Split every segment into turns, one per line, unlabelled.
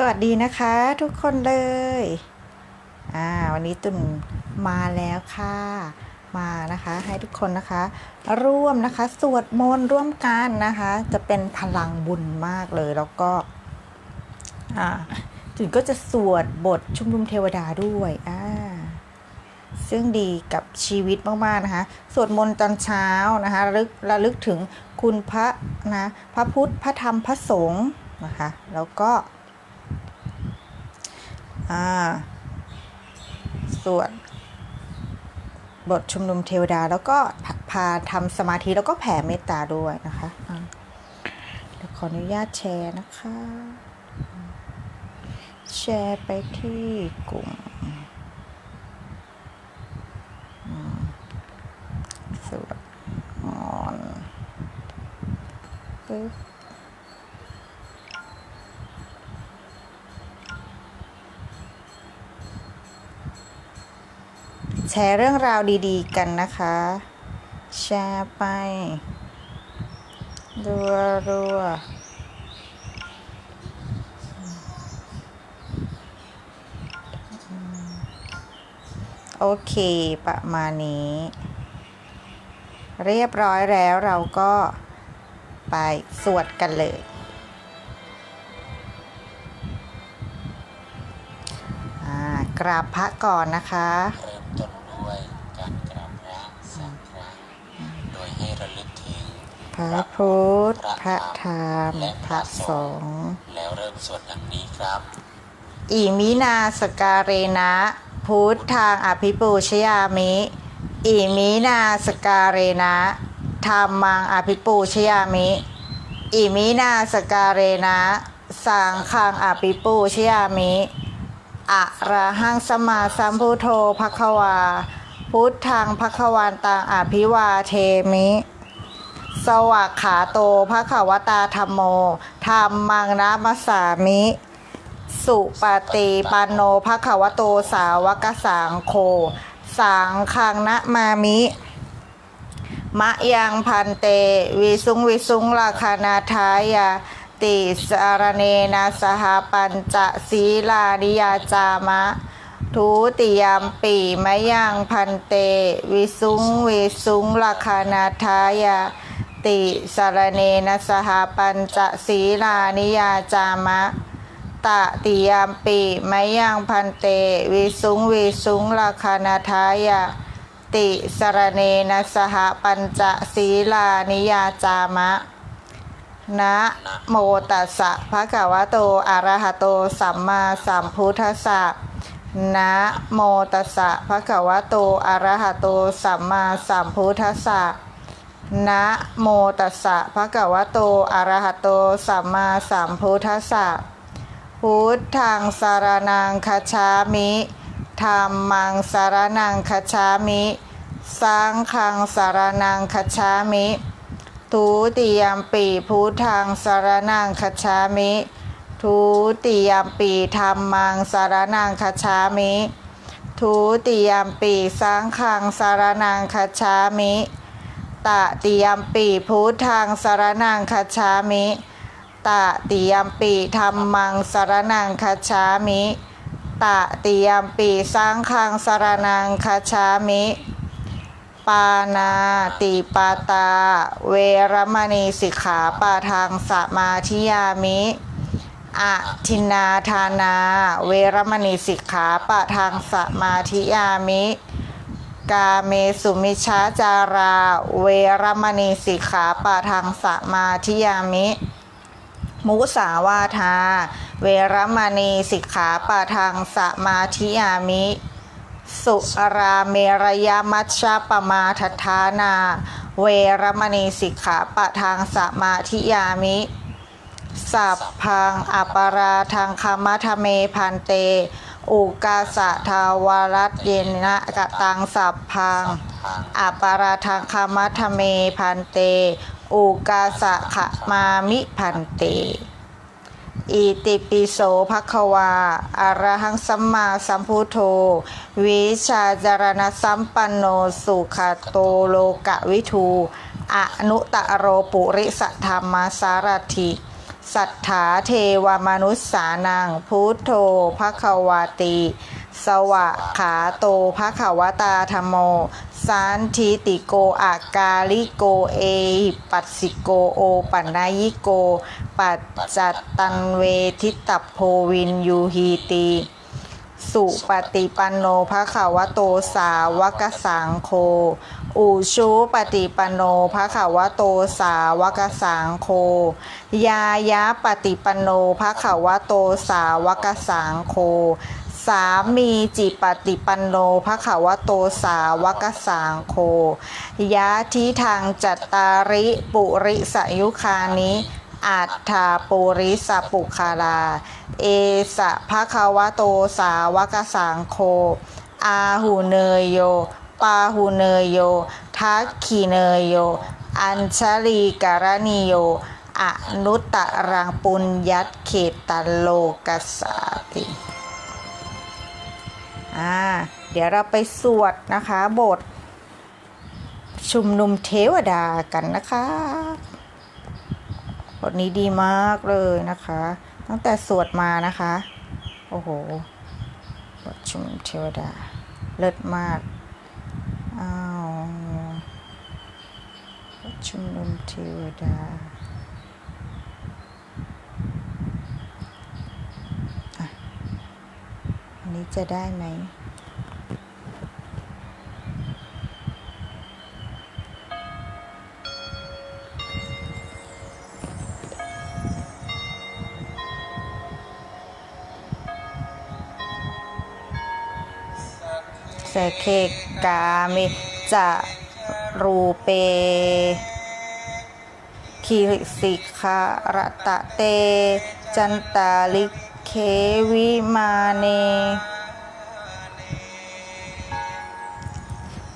สวัสดีนะคะทุกคนเลย อ่า วันนี้ตุ่นมาแล้วค่ะ มานะคะ ให้ทุกคนนะคะ ร่วมนะคะ สวดมนต์ร่วมกันนะคะ จะเป็นพลังบุญมากเลยแล้วก็ อ่าตุ่นก็จะสวดบทชุมนุมเทวดาด้วยอ่าซึ่งดีกับชีวิตมาก ๆ นะคะ สวดมนต์ตอนเช้านะคะระลึกระลึกถึงคุณพระนะ พระพุทธ พระธรรม พระสงฆ์นะคะ แล้วก็ อ่าสวดบทชุมนุมเทวดาแล้วก็พาพาทำสมาธิแล้วก็แผ่เมตตาด้วยนะคะอ่าเดี๋ยวขออนุญาตแชร์นะคะ แชร์ไปที่กลุ่มสวดมนต์ปึ๊บ ร์เรื่องราวดีๆ กันนะคะ แชร์ไป รัวรัวโอเค ประมาณนี้ เรียบร้อยแล้วเราก็ไปสวดกันเลยอ่ากราบพระก่อนนะคะ
เริ่มต้นด้วยการกราบพระสามครั้ง โดยให้ระลึกถึง
พระพุทธ พระธรรมพระสงฆ์
แล้วเริ่มสวดดังนี้ครับ
อิมินาสการเรนะ พุทธทางอภิปูชยามิ อิมินาสการเรนะธรรมังอภิปูชยามิ อิมินาสการเรนะสังฆังอภิปูชยามิ อะระหังสมมาสัมพุทโธภควา พุทธังภควันตังอภิวาเทมิ สวากขาโตภควตาธรรมโมธรรมังนะมัสสามิ สุปฏิปันโนภควโตสาวกสังโฆสังฆังนะมามิมะยังพันเตวิสุงวิสุงราคานาทายาติสารเนนะสหปัญจศีลานิยาจามะ ทุติยามปีมะยังพันเต วิสุงวิสุงราคานาทายา ติสารเนนะสหปัญจศีลานิยาจามะตติยามปีไมยังพันเต วิสุงวิสุงราคานาทายาติสารเนนะสหปัญจศีลานิยาจามะ นะโมตัสสะภะคะวะโตอะระหะโตสัมมาสัมพุทธัสสะนะโมตัสสะภะคะวะโตอะระหะโตสัมมาสัมพุทธัสสะ นะโมตัสสะภะคะวะโตอะระหะโตสัมมาสัมพุทธัสสะพุทธังสารนังคจฉามิธรรมังสารนังคจฉามิสังฆังสารนังคจฉามิทุติยมปีพุทธังสารนังคจฉามิทุติยมปีธรรมังสารนังคจฉามิทุติยมปีสังฆังสารนังคจฉามิ ตติยมปีพุทธังสารนังคจฉามิตติยมปีธรรมังสารนังคจฉามิตติยมปีสังฆังสารนังคจฉามิปานาติปาตา เวรมณีสิกขาปาทางสมาธิยามิอะทินนาทานา เวรมณีสิกขาปะทางสมาธิยามิ กาเมสุมิชาจารา เวรมณีสิกขาปะทางสมาธิยามิ มุสาวาทา เวรมณีสิกขาปะทางสมาธิยามิ สุราเมรยามัชฌะปมาทัฏฐานา เวรมณีสิกขาปะทางสมาธิยามิสัพพังอปาราทางคามะทะเมพันเต อุกาสะทาวรัตเยนะกะตังสัพพังอปาราทางคามะทเมพันเต อุกาสะขะมามิพันเต อิติปิโสภควาอะระหังสัมมาสัมพุทโธ วิชาจารณสัมปันโนสุขโตโลกะวิทู อนุตตะโรปุริสธรรมสารถิ สัทธาเทวมนุษสานังพุทโธภควาติ สวะขาโตภควตาธรมโมสันทิติโกอากาลิโกเอ ปัสสิโกโอปัญญิโก ปัจจัตตันเวทิตพโพวินยูฮีตี สุปฏิปันโนภะคะวะโตสาวกสังโฆอุชูปฏิปันโนภะคะวะโตสาวกสังโฆยายะปฏิปันโนภะคะวะโตสาวกสังโฆสามีจิปฏิปันโนภะคะวะโตสาวกสังโฆยะทิทางจัตตาริปุริสยุคานิอัฏฐาปุริสปุคาลา เอสะภะคะวะโตสาวกสังโฆอาหูเนยโย ปาหูเนยโย ทักขีเนยโย อัญชลีการณิโย อนุตตรังปุญยัตเขตโลกัสสาติอ่าเดี๋ยวเราไปสวดนะคะบท ชุมนุมเทวดากันนะคะบทนี้ดีมากเลยนะคะ ตั้งแต่สวดมานะคะ โอ้โหบทชุมเทวดา เลิศมาก อ้าวบทชุมนุมเทวดาอันนี้จะได้ไหม เคกามิจะรูเปคิสิคารตะเต จันตาลิเควิมาเน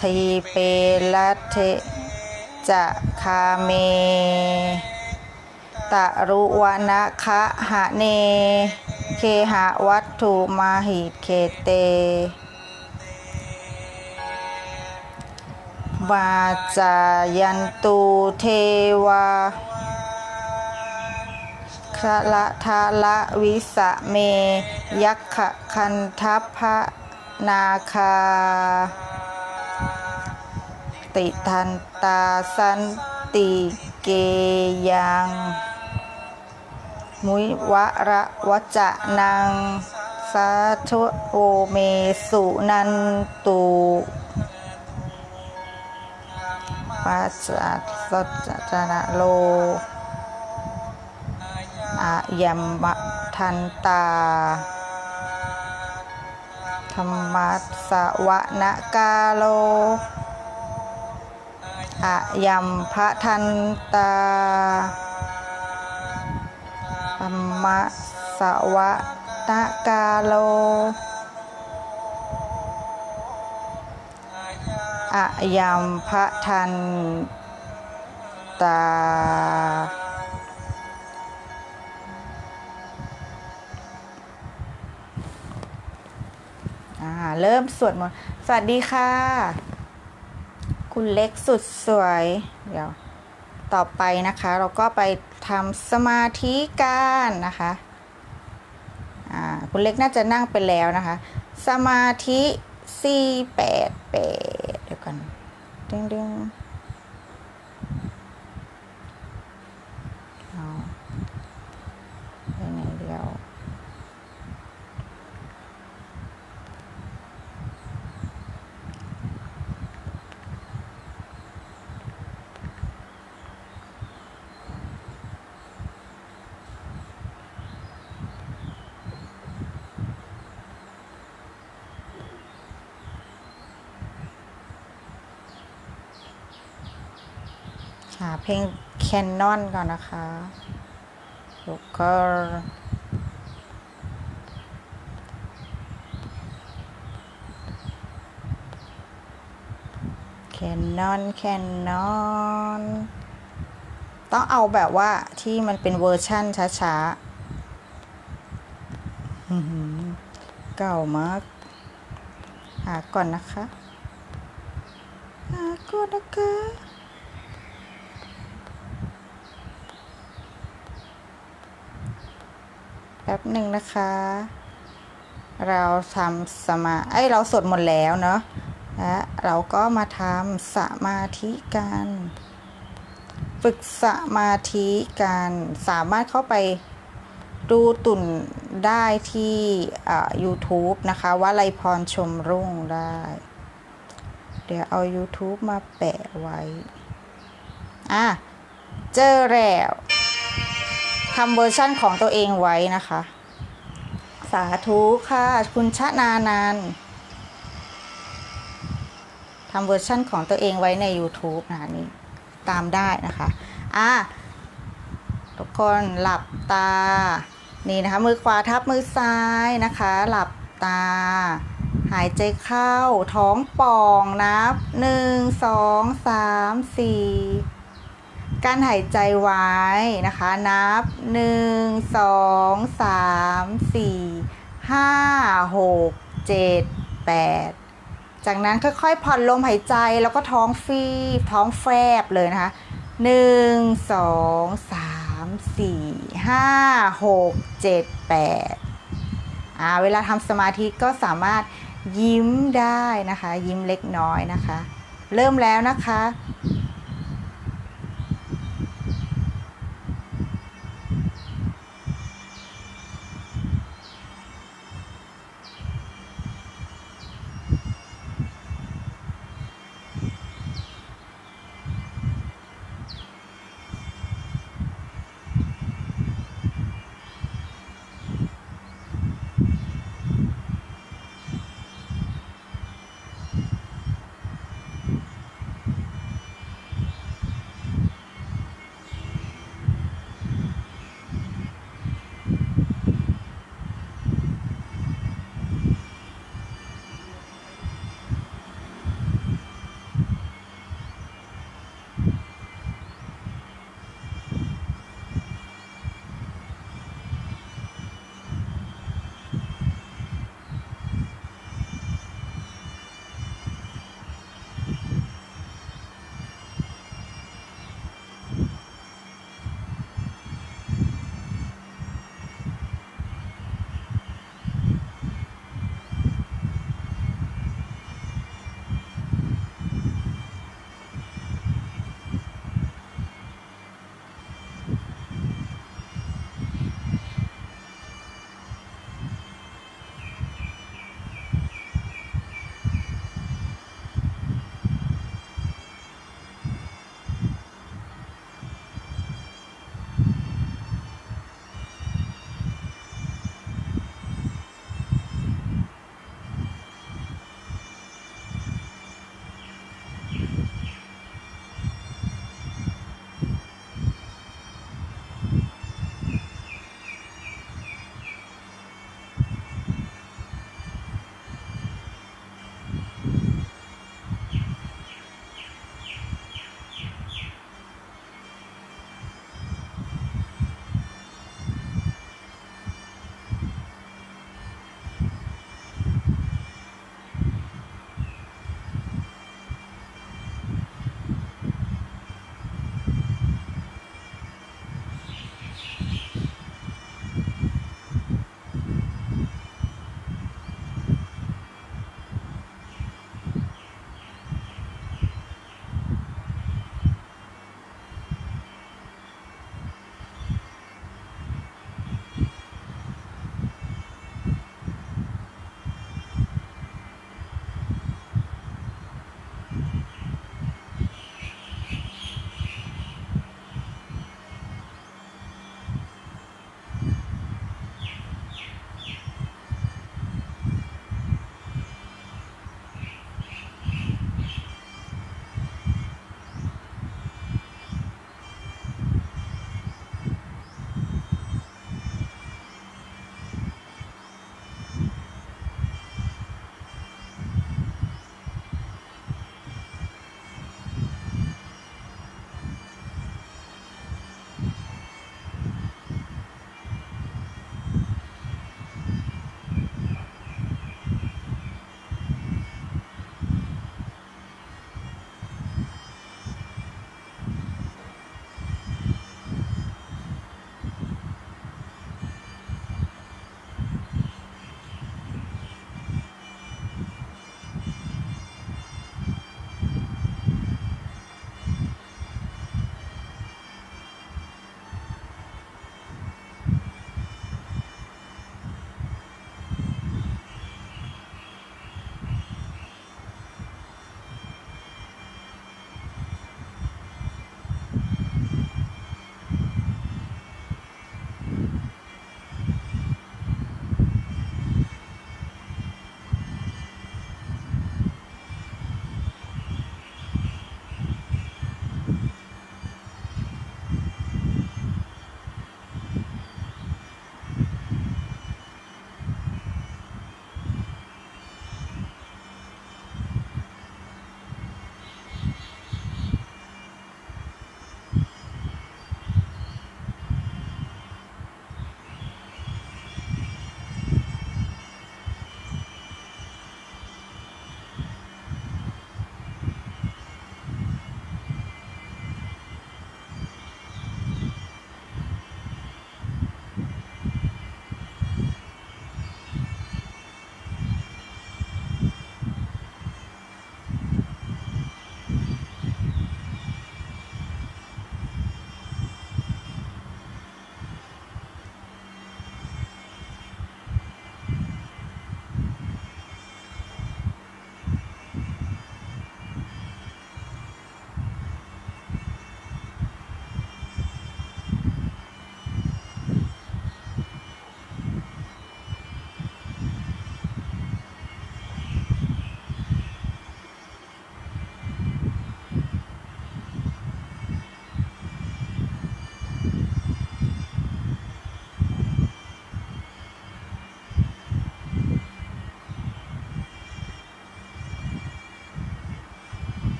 ทีเปลัตเทจะคาเม ตะรุวนะคะหะเน เคหะวัตถุมาหิตเคเต วาจายันตูเทวาคละทะละวิสะเม ยักขะคันทัพพะนาคา ติทันตาสันติเกยัง มุยวะระวจะนังสาธุโอเมสุนันตุ ปัจจัสัจจนะโลอายัมมะทันตา ธรรมัสสวะนกาโลอายัมพะทันตาธรรมัสวะนกาโล อะยามพระทันตาเริ่มสวดมนต์สวัสดีค่ะ คุณเล็กสุดสวย เดี๋ยว ต่อไปนะคะ เราก็ไปทำสมาธิกันนะคะคุณเล็กน่าจะนั่งไปแล้วนะคะ สมาธิ 4 8 8叮叮 เพลงแคนนอนก่อนนะคะแล้วก็แคนนอนแคนนอนต้องเอาแบบว่าที่มันเป็นเวอร์ชั่นช้าๆเก่ามาก หาก่อนนะคะ หาก่อนนะคะ ป๊บหนึ่งนะคะ เราทำสมาเอ้ยเราสวดมนต์แล้วเนาะและเราก็มาทำสมาธิกันฝึกสมาธิกันสามารถเข้าไปดูตุ่นได้ที่อ่า YouTube นะคะว่าไลพรชมรุ่งได้ เดี๋ยวเอา YouTube มาแปะไว้ อะ เจอแล้ว ทำเวอร์ชั่นของตัวเองไว้นะคะ สาธุค่ะ คุณชนานันทำเวอร์ชั่นของตัวเองไว้ใน YouTube นะนี่ตามได้นะคะ อะ ทุกคนหลับตา นี่นะคะ มือขวาทับมือซ้ายนะคะ หลับตา หายใจเข้าท้องป่องนับหนึ่งสองสามสี่ การหายใจไว้นะคะ นับหนึ่งสองสามสี่ห้าหกเจ็ดแปดจากนั้นค่อยๆผ่อนลมหายใจแล้วก็ท้องฟีบท้องแฟบเลยนะคะหนึ่งสองสามสี่ห้าหกเจ็ดแปดอ่าเวลาทำสมาธิก็สามารถยิ้มได้นะคะ ยิ้มเล็กน้อยนะคะ เริ่มแล้วนะคะ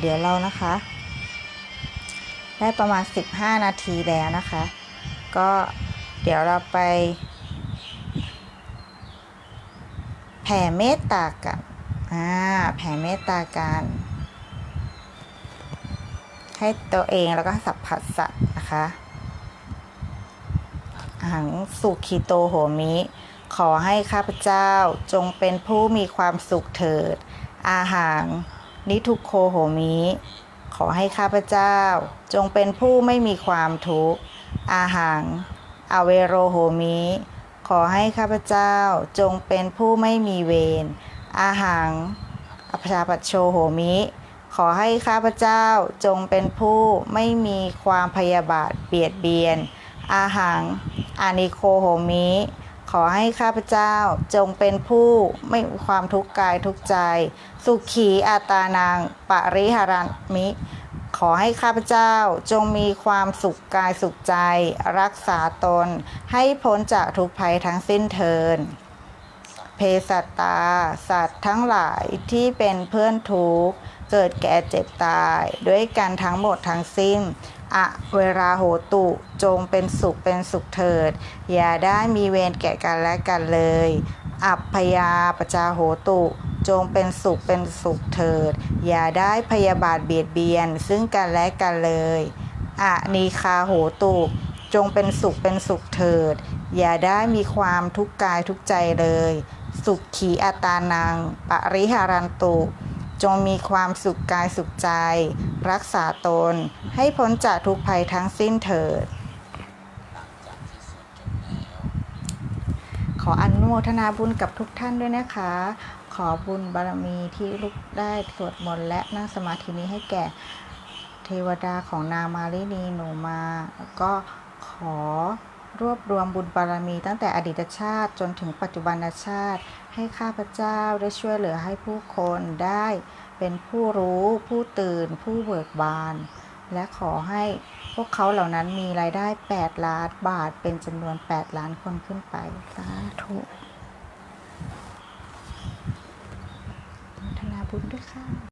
เดี๋ยวเรานะคะ ได้ประมาณ 15 นาทีแล้วนะคะ ก็เดี๋ยวเราไป แผ่เมตตากันอ่าแผ่เมตตากันให้ตัวเองแล้วก็สัพพัสสัตว์นะคะอาหังสุขีโตโหมิ ขอให้ข้าพเจ้าจงเป็นผู้มีความสุขเถิด อาหัง นิทุกโคโหมิ ขอให้ข้าพเจ้า จงเป็นผู้ไม่มีความทุกข์ อาหัง อเวโรโหมิ ขอให้ข้าพเจ้าจงเป็นผู้ไม่มีเวร อาหัง อภชาปัชโชโหมิ ขอให้ข้าพเจ้าจงเป็นผู้ไม่มีความพยาบาทเบียดเบียน อาหัง อานิโคโหมิ ขอให้ข้าพเจ้าจงเป็นผู้ไม่มีความทุกข์กายทุกใจ สุขีอาตานังปริหารัมิ ขอให้ข้าพเจ้าจงมีความสุขกายสุขใจ รักษาตน ให้พ้นจากทุกภัยทั้งสิ้นเทินเพสัตตา สัตว์ทั้งหลายที่เป็นเพื่อนทุกข์เกิดแก่เจ็บตาย ด้วยกันทั้งหมดทั้งสิ้น อะเวราโหตุจงเป็นสุขเป็นสุขเถิด อย่าได้มีเวรแก่กันและกันเลย อัพยาปจาโหตุจงเป็นสุขเป็นสุขเถิด อย่าได้พยาบาทเบียดเบียนซึ่งกันและกันเลยอะนีคาโหตุจงเป็นสุขเป็นสุขเถิด อย่าได้มีความทุกข์กายทุกใจเลย สุขขีอัตานัง ปริหารันตุ จงมีความสุขกายสุขใจ รักษาตนให้พ้นจากทุกภัยทั้งสิ้นเถิด ขออนุโมทนาบุญกับทุกท่านด้วยนะคะ ขอบุญบารมีที่ลูกได้สวดมนต์และนั่งสมาธินี้ให้แก่เทวดาของนางมาลินีหนูมา แล้วก็ขอรวบรวมบุญบารมีตั้งแต่อดีตชาติจนถึงปัจจุบันชาติ ให้ข้าพเจ้าได้ช่วยเหลือให้ผู้คนได้เป็นผู้รู้ผู้ตื่น ผู้เบิกบาน และขอให้พวกเขาเหล่านั้นมีรายได้ 8 ล้านบาทเป็นจำนวน 8 ล้านคนขึ้นไป สาธุอนุโมทนาบุญด้วยค่ะ